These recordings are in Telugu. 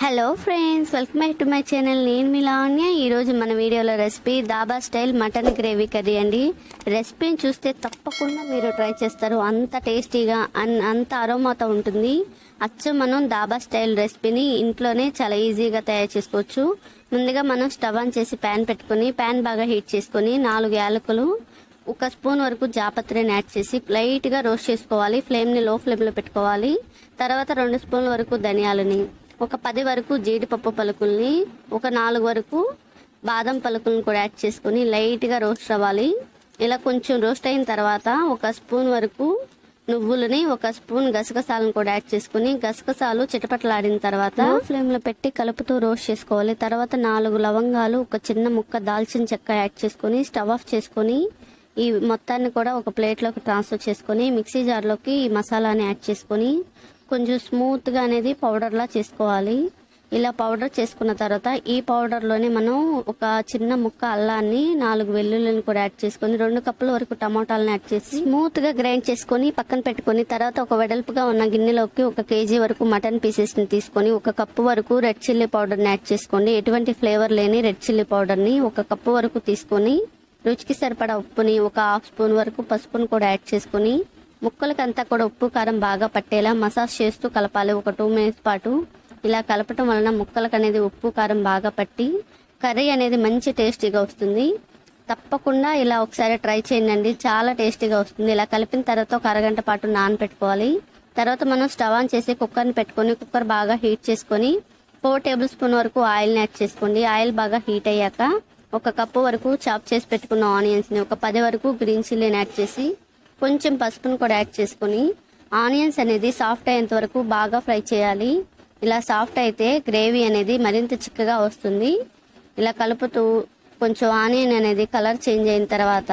Hello friends welcome back to my channel నేను మీ లావణ్య. ఈరోజు మన వీడియోలో recipe dhaba style mutton gravy curry అండి. రెసిపీని చూస్తే తప్పకుండా మీరు ట్రై చేస్తారు. అంత టేస్టీగా అన్- అంత అరోమాతో ఉంటుంది. అచ్చం మనం దాబా స్టైల్ రెసిపీని ఇంట్లోనే చాలా ఈజీగా తయారు చేసుకోవచ్చు. ముందుగా మనం స్టవ్ ఆన్ చేసి ప్యాన్ పెట్టుకొని ప్యాన్ బాగా హీట్ చేసుకొని నాలుగు యాలకులు ఒక స్పూన్ వరకు జాపత్రిని యాడ్ చేసి లైట్గా రోస్ట్ చేసుకోవాలి. ఫ్లేమ్ని లో ఫ్లేమ్లో పెట్టుకోవాలి. తర్వాత రెండు స్పూన్ల వరకు ధనియాలని ఒక పది వరకు జీడిపప్పు పలుకుల్ని ఒక నాలుగు వరకు బాదం పలుకులను కూడా యాడ్ చేసుకొని లైట్గా రోస్ట్ అవ్వాలి. ఇలా కొంచెం రోస్ట్ అయిన తర్వాత ఒక స్పూన్ వరకు నువ్వులని ఒక స్పూన్ గసగసాలను కూడా యాడ్ చేసుకుని గసగసాలు చిటపటలాడిన తర్వాత ఫ్లేమ్లో పెట్టి కలుపుతూ రోస్ట్ చేసుకోవాలి. తర్వాత నాలుగు లవంగాలు ఒక చిన్న ముక్క దాల్చిన చెక్క యాడ్ చేసుకొని స్టవ్ ఆఫ్ చేసుకొని ఈ మొత్తాన్ని కూడా ఒక ప్లేట్లోకి ట్రాన్స్ఫర్ చేసుకొని మిక్సీ జార్లోకి ఈ మసాలాని యాడ్ చేసుకొని కొంచెం స్మూత్గా అనేది పౌడర్లా చేసుకోవాలి. ఇలా పౌడర్ చేసుకున్న తర్వాత ఈ పౌడర్లోనే మనం ఒక చిన్న ముక్క అల్లాన్ని నాలుగు వెల్లుల్లిని కూడా యాడ్ చేసుకొని రెండు కప్పుల వరకు టమాటాలను యాడ్ చేసి స్మూత్గా గ్రైండ్ చేసుకొని పక్కన పెట్టుకొని తర్వాత ఒక వెడల్పుగా ఉన్న గిన్నెలోకి ఒక కేజీ వరకు మటన్ పీసెస్ని తీసుకొని ఒక కప్పు వరకు రెడ్ చిల్లీ పౌడర్ని యాడ్ చేసుకోండి ఎటువంటి ఫ్లేవర్ లేని రెడ్ చిల్లీ పౌడర్ని ఒక కప్పు వరకు తీసుకొని రుచికి సరిపడా ఉప్పుని ఒక హాఫ్ స్పూన్ వరకు పసుపును కూడా యాడ్ చేసుకొని ముక్కలకంతా కూడా ఉప్పు కారం బాగా పట్టేలా మసాజ్ చేస్తూ కలపాలి. ఒక టూ మినిట్స్ పాటు ఇలా కలపటం వలన ముక్కలకు అనేది ఉప్పు కారం బాగా పట్టి కర్రీ అనేది మంచి టేస్టీగా వస్తుంది. తప్పకుండా ఇలా ఒకసారి ట్రై చేయండి. చాలా టేస్టీగా వస్తుంది. ఇలా కలిపిన తర్వాత ఒక అరగంట పాటు నానబెట్టుకోవాలి తర్వాత మనం స్టవ్ ఆన్ చేసి కుక్కర్ని పెట్టుకొని కుక్కర్ బాగా హీట్ చేసుకొని ఫోర్ టేబుల్ స్పూన్ వరకు ఆయిల్ని యాడ్ చేసుకోండి. ఆయిల్ బాగా హీట్ అయ్యాక ఒక కప్పు వరకు చాప్ చేసి పెట్టుకున్న ఆనియన్స్ని ఒక పది వరకు గ్రీన్ చిల్లీని యాడ్ చేసి కొంచెం పసుపును కూడా యాడ్ చేసుకొని ఆనియన్స్ అనేది సాఫ్ట్ అయ్యేంత వరకు బాగా ఫ్రై చేయాలి. ఇలా సాఫ్ట్ అయితే గ్రేవీ అనేది మరింత చిక్కగా వస్తుంది. ఇలా కలుపుతూ కొంచెం ఆనియన్ అనేది కలర్ చేంజ్ అయిన తర్వాత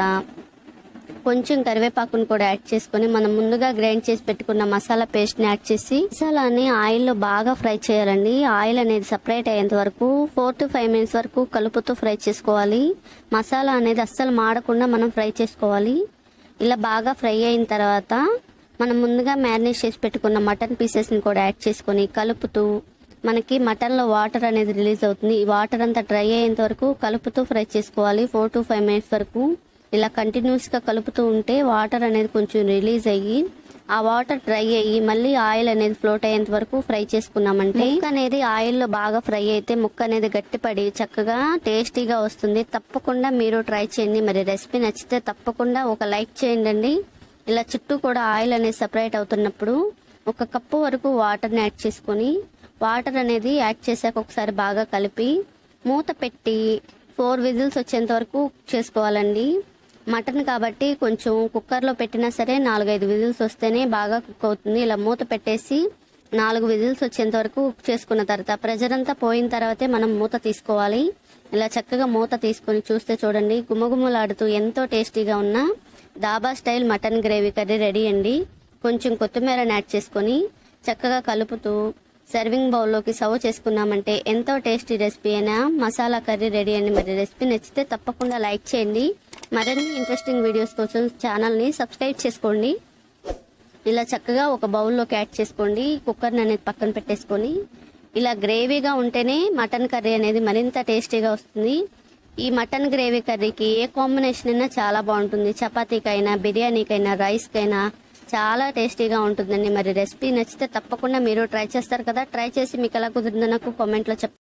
కొంచెం కరివేపాకును కూడా యాడ్ చేసుకొని మనం ముందుగా గ్రైండ్ చేసి పెట్టుకున్న మసాలా పేస్ట్ని యాడ్ చేసి మసాలాని ఆయిల్లో బాగా ఫ్రై చేయాలండి. ఆయిల్ అనేది సపరేట్ అయ్యేంత వరకు ఫోర్ టు ఫైవ్ మినిట్స్ వరకు కలుపుతూ ఫ్రై చేసుకోవాలి. మసాలా అనేది అస్సలు మాడకుండా మనం ఫ్రై చేసుకోవాలి. ఇలా బాగా ఫ్రై అయిన తర్వాత మనం ముందుగా మ్యారినేట్ చేసి పెట్టుకున్న మటన్ పీసెస్ని కూడా యాడ్ చేసుకొని కలుపుతూ మనకి మటన్లో వాటర్ అనేది రిలీజ్ అవుతుంది. ఈ వాటర్ అంతా డ్రై అయ్యేంత వరకు కలుపుతూ ఫ్రై చేసుకోవాలి. ఫోర్ టు ఫైవ్ మినిట్స్ వరకు ఇలా కంటిన్యూస్గా కలుపుతూ ఉంటే వాటర్ అనేది కొంచెం రిలీజ్ అయ్యి ఆ వాటర్ డ్రై అయ్యి మళ్ళీ ఆయిల్ అనేది ఫ్లోట్ అయ్యేంత వరకు ఫ్రై చేసుకున్నామంటే ముక్క అనేది ఆయిల్లో బాగా ఫ్రై అయితే ముక్క అనేది గట్టిపడి చక్కగా టేస్టీగా వస్తుంది. తప్పకుండా మీరు ట్రై చేయండి. మరి రెసిపీ నచ్చితే తప్పకుండా ఒక లైక్ చేయండి ఇలా చుట్టూ కూడా ఆయిల్ అనేది సపరేట్ అవుతున్నప్పుడు ఒక కప్పు వరకు వాటర్ని యాడ్ చేసుకొని వాటర్ అనేది యాడ్ చేశాక ఒకసారి బాగా కలిపి మూత పెట్టి ఫోర్ విజిల్స్ వచ్చేంత వరకు కుక్ చేసుకోవాలండి. మటన్ కాబట్టి కొంచెం కుక్కర్లో పెట్టినా సరే నాలుగైదు విజిల్స్ వస్తేనే బాగా కుక్ అవుతుంది. ఇలా మూత పెట్టేసి నాలుగు విజిల్స్ వచ్చేంత వరకు కుక్ చేసుకున్న తర్వాత ప్రెజర్ అంతా పోయిన తర్వాతే మనం మూత తీసుకోవాలి. ఇలా చక్కగా మూత తీసుకొని చూస్తే చూడండి గుమగుమలాడుతూ ఎంతో టేస్టీగా ఉన్న dhaba style mutton gravy curry ready అండి. కొంచెం కొత్తిమీరని యాడ్ చేసుకొని చక్కగా కలుపుతూ సర్వింగ్ బౌల్లోకి సర్వ్ చేసుకున్నామంటే ఎంతో టేస్టీ రెసిపీ అయినా మసాలా కర్రీ రెడీ అండి. మరి రెసిపీ నచ్చితే తప్పకుండా లైక్ చేయండి. మరిన్ని ఇంట్రెస్టింగ్ వీడియోస్ కోసం ఛానల్ని సబ్స్క్రైబ్ చేసుకోండి. ఇలా చక్కగా ఒక బౌల్లోకి యాడ్ చేసుకోండి. కుక్కర్ని అనేది పక్కన పెట్టేసుకొని ఇలా గ్రేవీగా ఉంటేనే మటన్ కర్రీ అనేది మరింత టేస్టీగా వస్తుంది. ఈ మటన్ గ్రేవీ కర్రీకి ఏ కాంబినేషన్ అయినా చాలా బాగుంటుంది. చపాతీకైనా బిర్యానీకైనా రైస్కైనా చాలా టేస్టీగా ఉంటుందండి. మరి రెసిపీ నచ్చితే తప్పకుండా మీరు ట్రై చేస్తారు కదా. ట్రై చేసి మీకు ఎలా కుదిరిందో నాకు కామెంట్లో చెప్పండి.